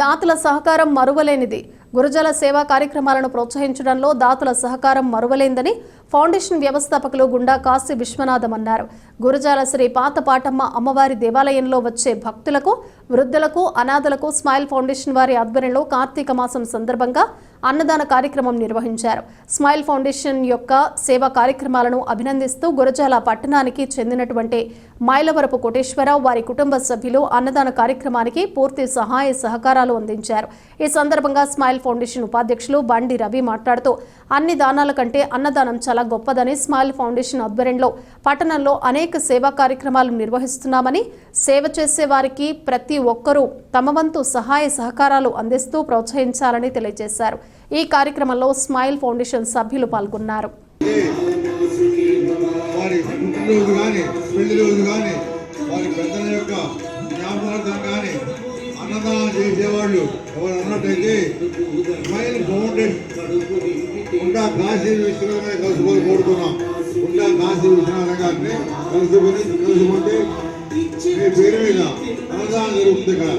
దాతల సహకారం మరువలేనిది. గురజల సేవా కార్యక్రమాలను ప్రోత్సహించడంలో దాతల సహకారం మరువలేందని ఫౌండేషన్ వ్యవస్థాపకులు గుండా కాశీ విశ్వనాథం అన్నారు గురజాల శ్రీ పాత పాటమ్మ అమ్మవారి దేవాలయంలో వచ్చే భక్తులకు వృద్ధులకు అనాథలకు స్మైల్ ఫౌండేషన్ వారి ఆధ్వర్యంలో కార్తీక మాసం సందర్భంగా అన్నదాన కార్యక్రమం నిర్వహించారు. స్మైల్ ఫౌండేషన్ యొక్క సేవా కార్యక్రమాలను అభినందిస్తూ గురజాల పట్టణానికి చెందినటువంటి మైలవరపు కోటేశ్వరరావు వారి కుటుంబ సభ్యులు అన్నదాన కార్యక్రమానికి పూర్తి సహాయ సహకారాలు అందించారు. ఈ సందర్భంగా స్మైల్ ఫౌండేషన్ ఉపాధ్యక్షులు బండి రవి మాట్లాడుతూ అన్ని దానాల కంటే అన్నదానం చాలా గొప్పదని స్మైల్ ఫౌండేషన్ ఆధ్వర్యంలో పట్టణంలో అనేక సేవా కార్యక్రమాలు నిర్వహిస్తున్నామని సేవ చేసే వారికి ప్రతి ఒక్కరూ తమ వంతు సహాయ సహకారాలు అందిస్తూ ప్రోత్సహించాలని తెలియజేశారు. ఈ కార్యక్రమంలో స్మైల్ ఫౌండేషన్ సభ్యులు పాల్గొన్నారు. చేసేవాళ్ళు ఎవరు అన్నట్టయితే స్మైల్ ఫౌండేషన్ ఉండా కాశీ విశ్వనాథ్ కలుసుకొని కోరుతున్నాం. ఉండా కాశీ విశ్వనాథ్ గారిని కలుసుకొని కలుసుకుంటే మీ పేరు మీద అన్నదానం జరుగుతుంది ఇక్కడ.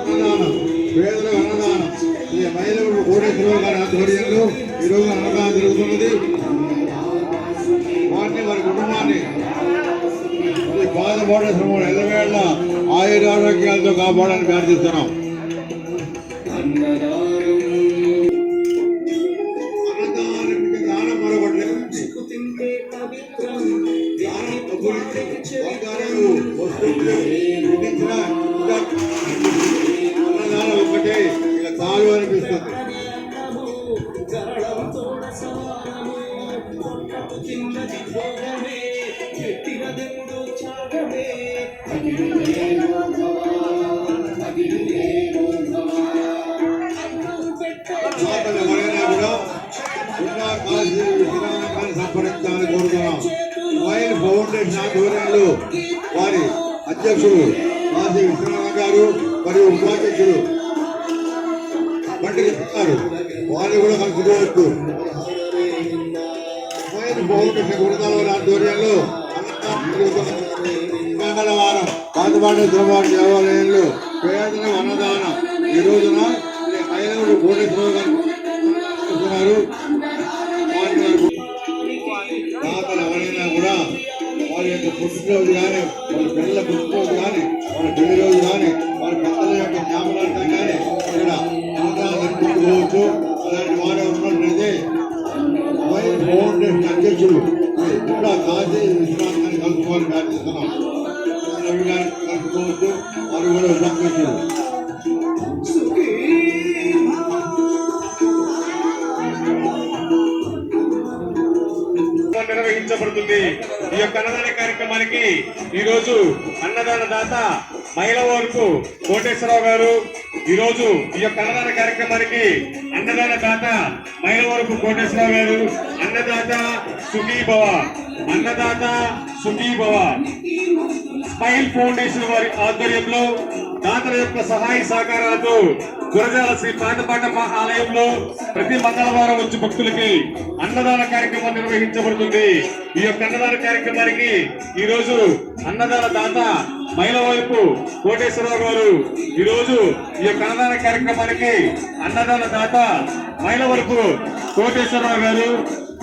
అన్నదానం పేదలకు అన్నదానం. ఈ మహిళలు కోటేశ్వరరావు గారి ఆధ్వర్యంలో ఈరోజు అన్నదానం జరుగుతున్నది. వారిని వారి కుటుంబాన్ని బాధపడే శ్రమలు ఎల్లవేళ ఆయురారోగ్యాలతో కాపాడాలని ప్రార్థిస్తున్నాం అన్నదానానికి దానం మరొకటి లేదండి. దానం డబ్బులు బంగారాలు, వస్తువులు, విధించిన సంప్రదించాలని కోరుతున్నాం వైల్ ఫౌండేషన్ ఆధ్వర్యంలో వారి అధ్యక్షులు కాశీ విశ్వనాథ గారు మరియు ఉపాధ్యక్షులు పండిత గారు. వారిని కూడా కలుసుకోవచ్చు వైల్ ఫౌండేషన్ గురుదాల ఆధ్వర్యంలో మంగళవారం పాతపాటి శ్రమవారి దేవాలయంలో ప్రయోజనం అన్నదానం. ఈ రోజున శ్రీ కోటేశ్వరరావు గారు రోజు కానీ వారి పిల్లల పుట్టినరోజు కానీ వారి పెళ్ళి రోజు కానీ వారి పెద్దల యొక్క జ్ఞాపకార్థం కానీ ఇక్కడ అన్నదానం జరుపుకోవచ్చు అలాంటి వారు ఉన్నట్లయితే వైర్ ఫౌండేషన్ అధ్యక్షులు కూడా కాశీ విశ్రాంతి గారిని ప్రార్థిస్తున్నాం. రవి గారిని కలుపుకోవచ్చు వారు కూడా ఉపాధ్యక్షులు నిర్వహించబడుతుంది. ఈ యొక్క అన్నదాన కార్యక్రమానికి ఈరోజు అన్నదాన దాత మహిళ వరకు కోటేశ్వరరావు గారు ఈరోజు ఈ యొక్క అన్నదాన కార్యక్రమానికి అన్నదాన దాత మహిళ వరకు కోటేశ్వరరావు గారు అన్నదాత సుఖీభవ అన్నదాత సుఖీభవ స్మైల్ ఫౌండేషన్ వారి ఆధ్వర్యంలో దాతల యొక్క సహాయ సహకారాలతో గురజాల శ్రీ పాతపాటమ్మ ఆలయంలో ప్రతి మంగళవారం వచ్చి భక్తులకి అన్నదాన కార్యక్రమం నిర్వహించబడుతుంది. ఈ యొక్క అన్నదాన కార్యక్రమానికి ఈ రోజు అన్నదాన దాత మహిళ వైపు కోటేశ్వరరావు గారు ఈ రోజు ఈ యొక్క అన్నదాన కార్యక్రమానికి అన్నదాన దాత మహిళ వరకు కోటేశ్వరరావు గారు